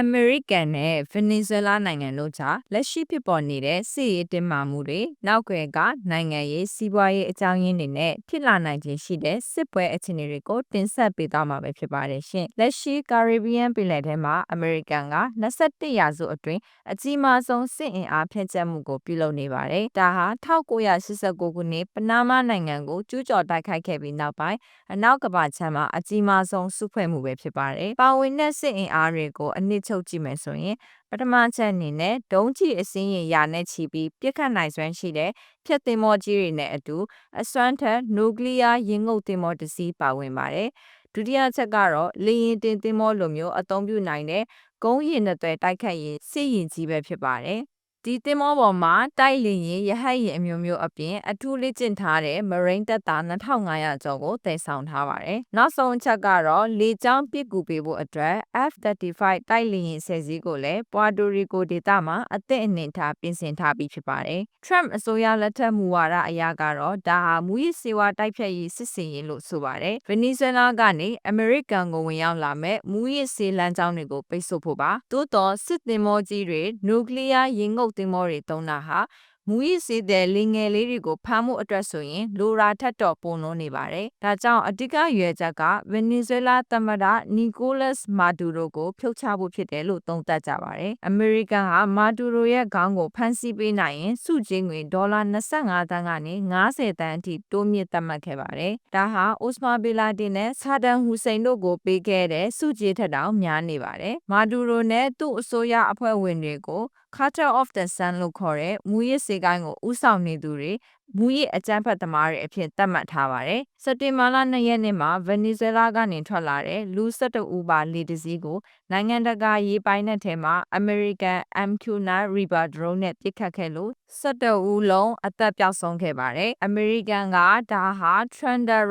အမေရိကန်နဲ့ဗင်နီဇွဲလားနိုင်ငံတို့ကြားလက်ရှိဖြစ်ပေါ်နေတဲ့စစ်ရေးတင်းမာမှုတွေနောက်ွယ်ကနိုင်ငံရေးစီးပွားရေးအကြောင်းရင်းတွေနဲ့ဖြစ်လာနိုင်ခြင်းရှိတဲ့စစ်ပွဲအခြေအနေတွေကိုတင်ဆက်ပေးသွားမှာပဲဖြစ်ပါတယ်ရှင်။လက်ရှိကာရစ်ဘီယန်ပင်လယ်ထဲမှာအမေရိကန်က21ရာစုအတွင်းအကြီးမားဆုံးစစ်အင်အားဖြန့်ကျက်မှုကိုပြုလုပ်နေပါတယ်။ဒါဟာ1989ခုနှစ်ပနားမားနိုင်ငံကိုကျူးကျော်တိုက်ခိုက်ခဲ့ပြီးနောက်ပိုင်းအနောက်ကမ္ဘာခြမ်းမှာအကြီးမားဆုံးစုဖွဲ့မှုပဲဖြစ်ပါတယ်။ပါဝင်တဲ့စစ်အင်အားတွေကိုအနည်းချုပ်ကြည့်မယ်ဆိုရင်ပထမချက်အနေနဲ့ဒုံးကျည်အစင်းရင်ရာနဲ့ချီပြီးပြစ်ခတ်နိုင်စွမ်းရှိတဲ့ဖျက်သင်္ဘောကြီးတွေနဲ့အတူအစွမ်းထက်နျူကလ িয়ার ရင်ငုပ်သင်္ဘောတစ်စီးပါဝင်ပါတယ်။ဒုတိယချက်ကတော့လေရင်တင်သင်္ဘောလိုမျိုးအသုံးပြုနိုင်တဲ့ကုန်းရင်နဲ့တိုက်ခတ်ရင်စစ်ရင်ကြီးပဲဖြစ်ပါတယ်။ ဒီသင်္ဘောပေါ်မှာတိုက်လေရင်ရဟတ်ယာဉ်အမျိုးမျိုးအပြင်အထူးလေ့ကျင့်ထားတဲ့ Marine တပ်သား2500ကျော်ကိုတည်ဆောင်ထားပါတယ်။နောက်ဆုံးအချက်ကတော့လေကြောင်းပစ်ကူပေးဖို့အတွက် F-35 တိုက်လေယာဉ်ဆယ်စီးကိုလည်း Puerto Rico ဒေသမှာအသင့်အနေထားပြင်ဆင်ထားပြီးဖြစ်ပါတယ်။ Trump အစိုးရလက်ထက်မူဝါဒအရကတော့ဒါဟာမူရစ်စေဝါတိုက်ဖြတ်ရေးစစ်စင်ရေးလို့ဆိုပါတယ်။ Venezuela ကနေအမေရိကန်ကိုဝင်ရောက်လာမဲ့မူရစ်စေလမ်းကြောင်းတွေကိုပိတ်ဆို့ဖို့ပါ။သို့တော့စစ်သင်္ဘောကြီးတွေနျူကလ িয়ার ရင်ငုပ်သင်္ဘောတွေသုံးတာဟာမူရစ်စေးတဲ့လင်ငယ်လေးတွေကိုဖမ်းမှုအတွက်ဆိုရင်လိုရာထက်တော့ပုံလုံးနေပါတယ်။ဒါကြောင့်အဓိကရွယ်ချက်ကဗင်နီဇွဲလားသမ္မတနီကိုလတ်မာဒူရိုကိုဖြုတ်ချဖို့ဖြစ်တယ်လို့သုံးသပ်ကြပါတယ်။အမေရိကန်ဟာမာဒူရိုရဲ့ခေါင်းကိုဖမ်းဆီးပေးနိုင်ရင်စုချင်းငွေဒေါ်လာ25သန်းကနေ90သန်းအထိတိုးမြင့်သတ်မှတ်ခဲ့ပါတယ်။ဒါဟာအိုစမာဘီလာတင်နဲ့ဆာဒန်ဟူစိန်တို့ကိုပေးခဲ့တဲ့စုကြီးထက်တောင်များနေပါတယ်။မာဒူရိုနဲ့သူ့အစိုးရအဖွဲ့ဝင်တွေကို Cartel of the Sun လို့ခေါ်တဲ့မူရစ်စေကိုင်းကိုဥဆောင်နေသူတွေ မူရစ်အကြမ်းဖက်သမားတွေအဖြစ်သတ်မှတ်ထားပါတယ်။စက်တင်ဘာလ2ရက်နေ့မှာဗင်နီဇွဲလားကနေထွက်လာတဲ့လူ12ဦးပါလေတစည်းကိုနိုင်ငံတကာရေးပိုင်းတဲ့ထဲမှာ American MQ-9 Reaper drone နဲ့ပစ်ခတ်ခဲ့လို့12ဦးလုံးအသက်ပျောက်ဆုံးခဲ့ပါတယ်။ American ကဒါဟာ Trinidad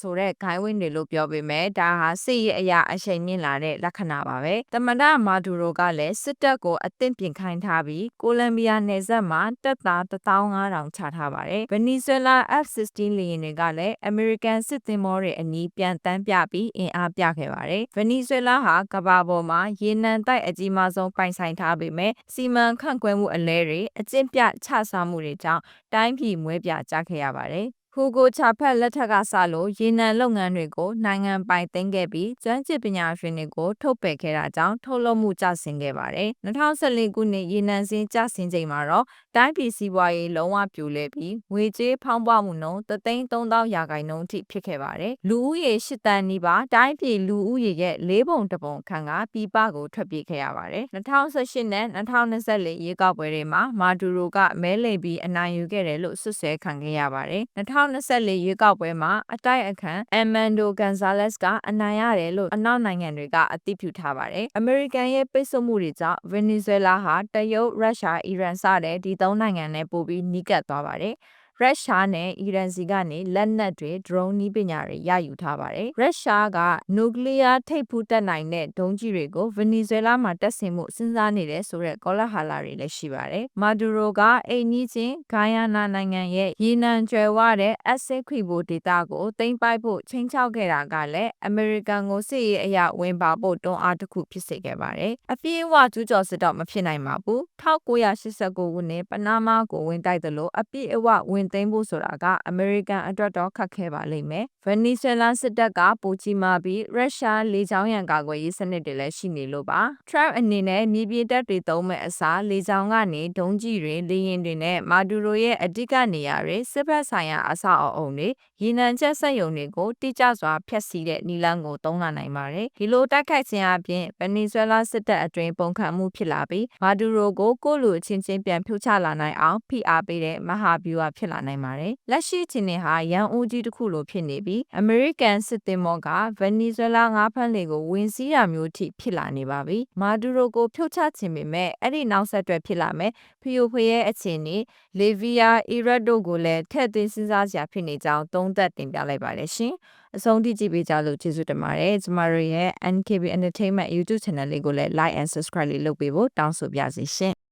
ဆိုတဲ့ဂိုင်းဝင်းတွေလို့ပြောပေမဲ့ဒါဟာစစ်ရေးအရာအရှိန်မြင့်လာတဲ့လက္ခဏာပါပဲ။တမန်တော်မာဒူရိုကလည်းစစ်တပ်ကိုအသင့်ပြင်ခိုင်းထားပြီးကိုလံဘီယာနယ်စပ်မှာတပ်သား15000ချထားပါတယ်။ဗနီဇွဲလား F-16 လေယာဉ်တွေကလည်း American စစ်သင်္ဘောတွေအနီးပြန်တန်းပြပြီးအင်အားပြခဲ့ပါတယ်။ဗနီဇွဲလားဟာကမ္ဘာပေါ်မှာရေနံတိုက်အကြီးမားဆုံးပိုင်ဆိုင်ထားပေမဲ့ စီမံခန့်ခွဲမှုအလဲတွေ အကျင့်ပြချစားမှုတွေကြောင့် တိုင်းပြည်မွဲပြကြခဲ့ရပါတယ်။ ဟူဂိုချာဖက်လက်ထက်ကစလို့ရေနံလုပ်ငန်းတွေကိုနိုင်ငံပိုင်သိမ်းခဲ့ပြီးကျွမ်းကျင်ပညာရှင်တွေကိုထုတ်ပယ်ခဲ့တာကြောင့်ထုတ်လုပ်မှုကျဆင်းခဲ့ပါတယ်။2014ခုနှစ်ရေနံစင်းကျဆင်းချိန်မှာတော့တိုင်းပြည်စီးပွားရေးလုံးဝပြိုလဲပြီးငွေကြေးဖောင်းပွားမှုနှုန်း33000ရာခိုင်နှုန်းအထိဖြစ်ခဲ့ပါတယ်။လူဦးရေ8တန်းနီးပါးတိုင်းပြည်လူဦးရေရဲ့၄ပုံတပုံခန့်ကပြည်ပကိုထွက်ပြေးခဲ့ရပါတယ်။2018နဲ့2024ရေကောက်ပွဲတွေမှာမာဒူရိုကမဲလိမ်ပြီးအနိုင်ယူခဲ့တယ်လို့ဆွဆွဲခံခဲ့ရပါတယ်။2024ရွေးကောက်ပွဲမှာအတိုက်အခံအမန်ဒိုဂန်ဇာလက်စ်ကအနိုင်ရတယ်လို့အနောက်နိုင်ငံတွေကအသိပြုထားပါတယ်။အမေရိကန်ရဲ့ပိတ်ဆို့မှုတွေကြောင့်ဗင်နီဇွဲလားဟာတရုတ်၊ရုရှား၊အီရန်စတဲ့ဒီသုံးနိုင်ငံနဲ့ပိုပြီးနီးကပ်သွားပါတယ်။ ရုရှားနဲ့အီရန်စီကနေလက်နက်တွေ drone နည်းပညာတွေရယူထားပါတယ်။ရုရှားကနျူကလ িয়ার ထိပ်ဖူးတက်နိုင်တဲ့ဒုံးကျည်တွေကိုဗင်နီဇွဲလားမှာတပ်ဆင်မှုစဉ်းစားနေတယ်ဆိုတဲ့ကောလဟာလာတွေလည်းရှိပါတယ်။မာဒူရိုကအိမ်နီးချင်းဂိုင်ယာနာနိုင်ငံရဲ့ရေနံကြွယ်ဝတဲ့အက်ဆစ်ခွီဘိုဒေတာကိုသိမ်းပိုက်ဖို့ချိန်ချောက်ခဲ့တာကလည်းအမေရိကန်ကိုစစ်ရေးအရာဝင်ပါဖို့တွန်းအားတစ်ခုဖြစ်စေခဲ့ပါတယ်။အပြည့်အဝကျူးကျော်စစ်တော့မဖြစ်နိုင်ပါဘူး။1989ခုနှစ်ပနားမားကိုဝင်တိုက်တယ်လို့အပြည့်အဝဝင်သိမ်းဖို့ဆိုတာကအမေရိကန်အတွက်တော့ခက်ခဲပါလိမ့်မယ်။ဗနီဇွဲလားစစ်တပ်ကပိုချီမာပြီးရုရှားလေကြောင်းရန်ကာကွယ်ရေးစနစ်တွေလည်းရှိနေလို့ပါ။ Trump အနေနဲ့မြေပြင်တပ်တွေသုံးမဲ့အစားလေကြောင်းကနေဒုံးကျည်တွေလေယာဉ်တွေနဲ့မာဒူရိုရဲ့အဓိကနေရာတွေစစ်ဘက်ဆိုင်ရာအဆောက်အအုံတွေရေနံချက်စက်ရုံတွေကိုတိကျစွာဖျက်ဆီးတဲ့နီလန်းကိုသုံးလာနိုင်ပါတယ်။ဒီလိုတိုက်ခိုက်ခြင်းအပြင်ဗနီဇွဲလားစစ်တပ်အတွင်းပုံခတ်မှုဖြစ်လာပြီးမာဒူရိုကိုကိုယ့်လူအချင်းချင်းပြန်ဖြုတ်ချလာနိုင်အောင်ဖိအားပေးတဲ့မဟာဗျူဟာဖြစ်လာနိုင်ပါတယ်။လက်ရှိချင်းနေဟာရန်ဦးကြီးတစ်ခုလိုဖြစ်နေပြီးအမေရိကန်စစ်သည်မောကဗနီဇွဲလားငါးဖမ်းလေကိုဝင်စီးရမျိုးထိဖြစ်လာနေပါပြီ။မာဒူရိုကိုဖြုတ်ချခြင်းပေမဲ့အဲ့ဒီနောက်ဆက်တွဲဖြစ်လာမယ်ဖီယိုဖွေရဲ့အခြေအနေလေဗီယာအီရတ်တို့ကိုလည်းထည့်သွင်းစဉ်းစားစရာဖြစ်နေကြောင်းသုံးသပ်တင်ပြလိုက်ပါတယ်ရှင်။အဆုံးထိကြည့်ပေးကြလို့ကျေးဇူးတင်ပါတယ်။ကျမတို့ရဲ့ NKB Entertainment YouTube Channel လေးကိုလည်း Like and Subscribe လေးလုပ်ပေးဖို့တောင်းဆိုပါရစေရှင်။